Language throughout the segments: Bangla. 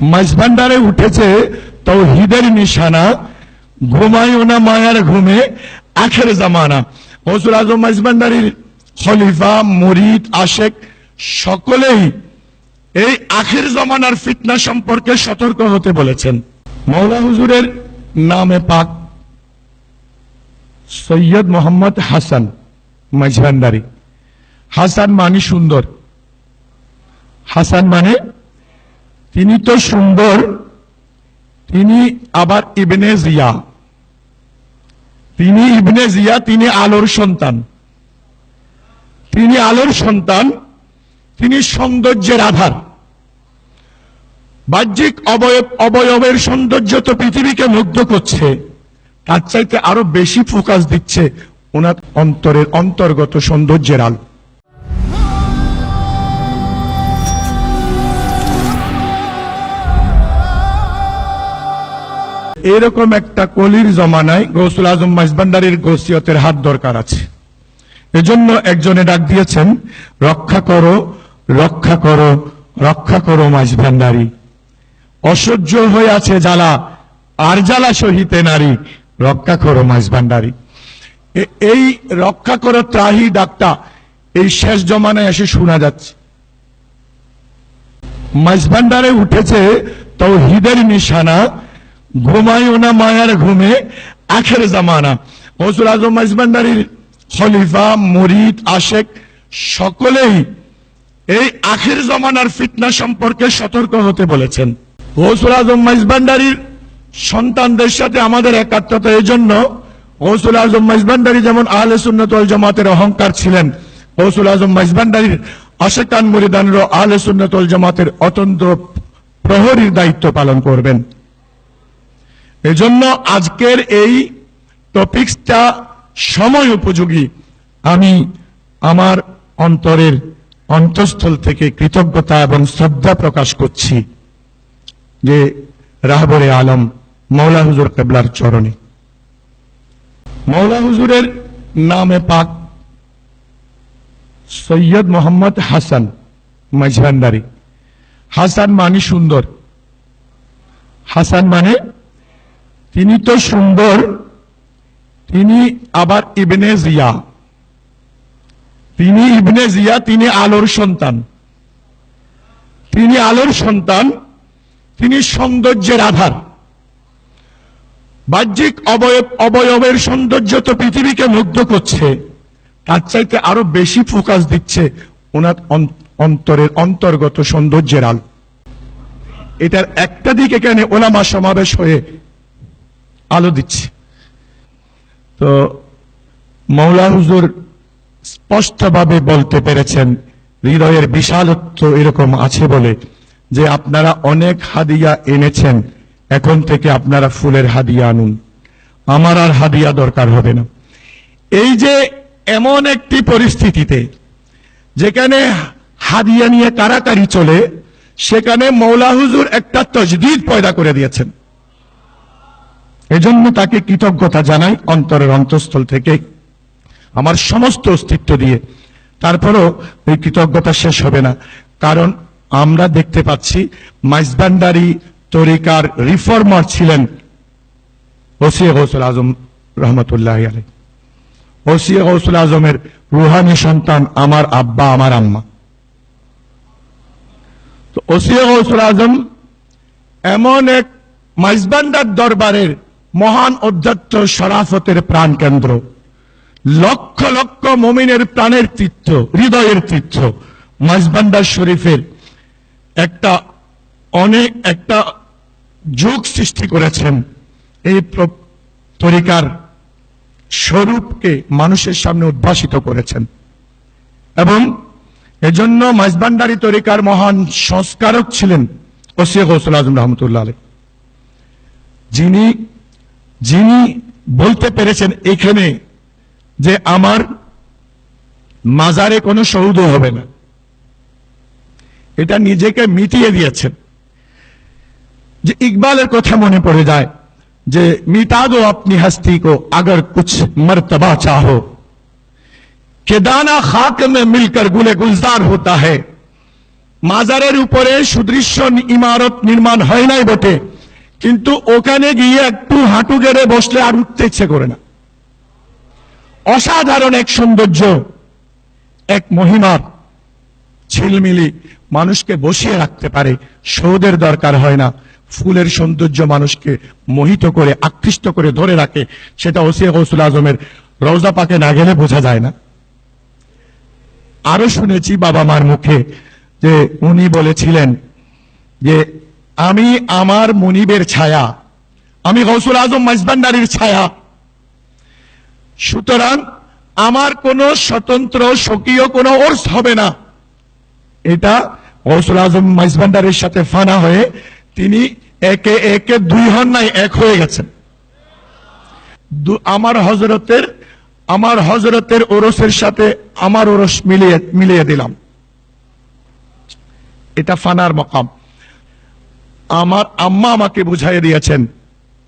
মাঝভান্ডারে উঠেছে তৌহিদের নিশানা, ঘুমায়ও না মায়ার ঘুমে, আখের জামানা। হসুল আজম মাঝভান্ডারির খলিফা, মুরিদ, আশেক, সকলেই এই আখের জমানার ফিতনা সম্পর্কে সতর্ক হতে বলেছেন। মৌলা হুজুরের নামে পাক সৈয়দ মোহাম্মদ হাসান মাঝভান্ডারি। হাসান মানে সুন্দর। হাসান মানে তিনি তো সুন্দর, তিনি আবার ইবনে জিয়া। তিনি ইবনে জিয়া, তিনি আলোর সন্তান। তিনি আলোর সন্তান, তিনি সৌন্দর্যের আধার। বাহ্যিক অবয়ব, অবয়বের সৌন্দর্য তো পৃথিবীকে মুগ্ধ করছে, তার চাইতে আরও বেশি ফোকাস দিচ্ছে ওনার অন্তরের অন্তর্গত সৌন্দর্যের আলো। এরকম একটা কলির জমানায় গৌসুল আজম মাইজবান্ডারির গোসিয়তের হাত দরকার আছে। এজন্য একজনে ডাক দিয়েছেন, রক্ষা করো রক্ষা করো রক্ষা করো মাইজভান্ডারি অসহ্য হয়ে আছে জ্বালা, আর জ্বালা সহিতে নারী, রক্ষা করো মাইজভান্ডারি এ- এই রক্ষা করো ত্রাহি ডাকটা এই শেষ জমানায় এসে শোনা যাচ্ছে। মাঝভান্ডারে উঠেছে তৌহিদের নিশানা ঘুমায়ও না মায়ার ঘুমে? আখের জামানা। হসুল আজম মাঝভান্ডারির খলিফা, মুরিদ, আশেক, সকলেই এই আখের জমানার ফিতনা সম্পর্কে সতর্ক হতে বলেছেন। হসুল আজম মাইজবান্ডারির সন্তানদের সাথে আমাদের একাত্মতা, এই জন্য গৌসুল আজম মাইজবান্ডারি যেমন আহলে সুন্নত ওয়াল জামাতের অহংকার ছিলেন গৌসুল আজম মাইজবান্ডারির আশেকান মুরিদানরও আহলে সুন্নত ওয়াল জামাতের অতন্ত্র প্রহরীর দায়িত্ব পালন করবেন। এজন্য আজকের এই টপিকসটা সময় উপযোগী। আমি আমার অন্তরের অন্তঃস্থল থেকে কৃতজ্ঞতা এবং শ্রদ্ধা প্রকাশ করছি যে রাহবরে আলম মৌলা হুজুর কেবলার চরণে। মৌলা হুজুরের নামে পাক সৈয়দ মোহাম্মদ হাসান মাঝভান্ডারি। হাসান মানে সুন্দর। হাসান মানে তিনি তো সুন্দর, তিনি আবার ইবনে জিয়া। তিনি ইবনে জিয়া, তিনি আলোর সন্তান। তিনি আলোর সন্তান, তিনি সৌন্দর্যের আধার। বাহ্যিক অবয়ব, অবয়বের সৌন্দর্য তো পৃথিবীকে মুগ্ধ করছে, তার চাইতে আরও বেশি ফোকাস দিচ্ছে ওনার অন্তরের অন্তর্গত সৌন্দর্যের আলো। এটার একটা দিকে কেন ওলামা সমাবেশ হয়ে আলো দিচ্ছে। তো মৌলা হুজুর স্পষ্টভাবে বলতে পেরেছেন, হৃদয়ের বিশালত্ব এরকম আছে বলে যে আপনারা অনেক হাদিয়া এনেছেন, এখন থেকে আপনারা ফুলের হাদিয়া আনুন। আমার আর হাদিয়া দরকার হবে না। এই যে এমন একটি পরিস্থিতিতে, যেখানে হাদিয়া নিয়ে কারাকারি চলে, সেখানে মৌলা হুজুর একটা তজদিদ পয়দা করে দিয়েছেন। এজন্য তাকে কৃতজ্ঞতা জানাই অন্তরের অন্তঃস্থল থেকে আমার সমস্ত অস্তিত্ব দিয়ে। তারপরও এই কৃতজ্ঞতা শেষ হবে না। কারণ আমরা দেখতে পাচ্ছি মাইজবান্ডারি তরিকার রিফর্মার ছিলেন ওসিয়া গৌসুল আজম রহমতুল্লাহ আলী ওসিয়া গৌসুল আজমের রুহানি সন্তান আমার আব্বা, আমার আম্মা। তো ওসিয়া গৌসুল আজম এমন এক মাইজবান্ডার দরবারের মহান অধ্যক্ষ শরাফতের প্রাণ কেন্দ্র। লক্ষ লক্ষ মমিনের প্রাণের তীর্থ, হৃদয়ের তীর্থ মাইজবান্ডার শরীফের একটা অনেক, একটা যুগ সৃষ্টি করেছেন। এই তরিকার স্বরূপকে মানুষের সামনে উদ্ভাসিত করেছেন। এবং এজন্য মাইজবান্ডারি তরিকার মহান সংস্কারক ছিলেন ওসিয়া গৌসুল আজম রহমতুল্লাহ আলী যিনি যিনি বলতে পেরেছেন এখানে যে আমার মাজারে কোনো সৌদ হবে না। এটা নিজেকে মিটিয়ে দিয়েছেন। যে ইকবালের কথা মনে পড়ে যায় যে, মিটা আপনি হস্তি কো, আগর কুছ মর্তবা চাহো। কেদানা খাক মে মিলকর গুলে গুলজার হতা হ্যাঁ মাজারের উপরে সুদৃশ্য ইমারত নির্মাণ হয় নাই বটে। কিন্তু ওখানে গিয়ে একটু হাঁটু গেড়ে বসলে আর উঠতে ইচ্ছে করে না। অসাধারণ এক সৌন্দর্য, এক মহিমার ঝিলমিলি, মানুষকে বসিয়ে রাখতে পারে, সৌদের দরকার হয় না। ফুলের সৌন্দর্য মানুষকে মোহিত করে, আকৃষ্ট করে ধরে রাখে, সেটা ওসিয়া গৌসুল আজমের রওজা পাকে না গেলে বোঝা যায় না। আরও শুনেছি বাবা মার মুখে যে উনি বলেছিলেন যে আমি আমার মনিবের ছায়া। আমি গৌসুল আজম মাইজবান্ডারির ছায়া। সুতরাং আমার কোনো স্বতন্ত্র, স্বকীয় কোনো ওর্স হবে না। এটা গৌসুল আজম মাইজবান্ডারের সাথে ফানা হয়ে তিনি একে একে দুই হন নাই এক হয়ে গেছেন। আমার হজরতের আমার হজরতের ওরসের সাথে আমার ওরস মিলিয়ে মিলিয়ে দিলাম। এটা ফানার মকাম। আমার আম্মা আমাকে বুঝাই দিয়েছেন।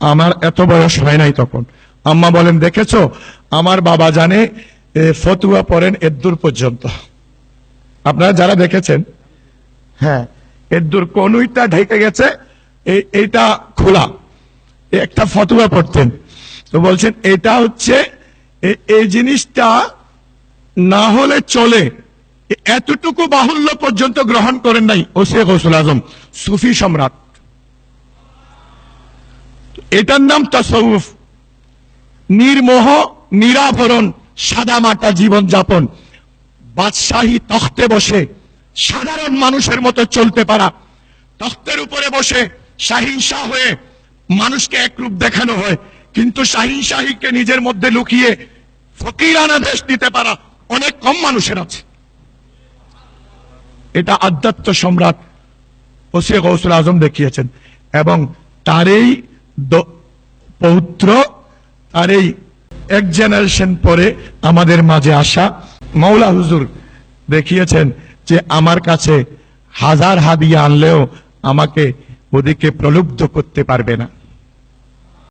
আমার এত বয়স হয় নাই তখন। আম্মা বলেন, দেখেছ, আমার বাবা জানে ফতুয়া পড়েন এদ্দুর পর্যন্ত। আপনারা যারা দেখেছেন হ্যাঁ এদ্দুর কনুইটা ঢেকে গেছে এইটা খোলা। একটা ফতুয়া পড়তেন। তো বলছেন, এটা হচ্ছে এই জিনিসটা না হলে চলে। এতটুকু বাহুল্য পর্যন্ত গ্রহণ করেন নাই ও শেখ গৌসুল আজম, সুফি সম্রাট। এটার নাম তাসউফ। নির্মোহ, নিরাভরণ, সাদামাটা জীবন যাপন বাদশাহী তখতে বসে সাধারণ মানুষের মতো চলতে পারা। তখতের উপরে বসে শাহিন শাহ হয়ে মানুষকে একরূপ দেখানো হয়। কিন্তু শাহিন শাহীকে নিজের মধ্যে লুকিয়ে ফকিরানা দেশ দিতে পারা অনেক কম মানুষের আছে। এটা আধ্যাত্ম সম্রাট ওসিয়ে গৌসুল আজম দেখিয়েছেন এবং তারই পৌত্র আর এই এক জেনারেশন পরে আমাদের মাঝে আসা মৌলা হুজুর দেখিয়েছেন যে আমার কাছে হাজার হাদিয়া আনলেও আমাকে ওদিকে প্রলুব্ধ করতে পারবে না।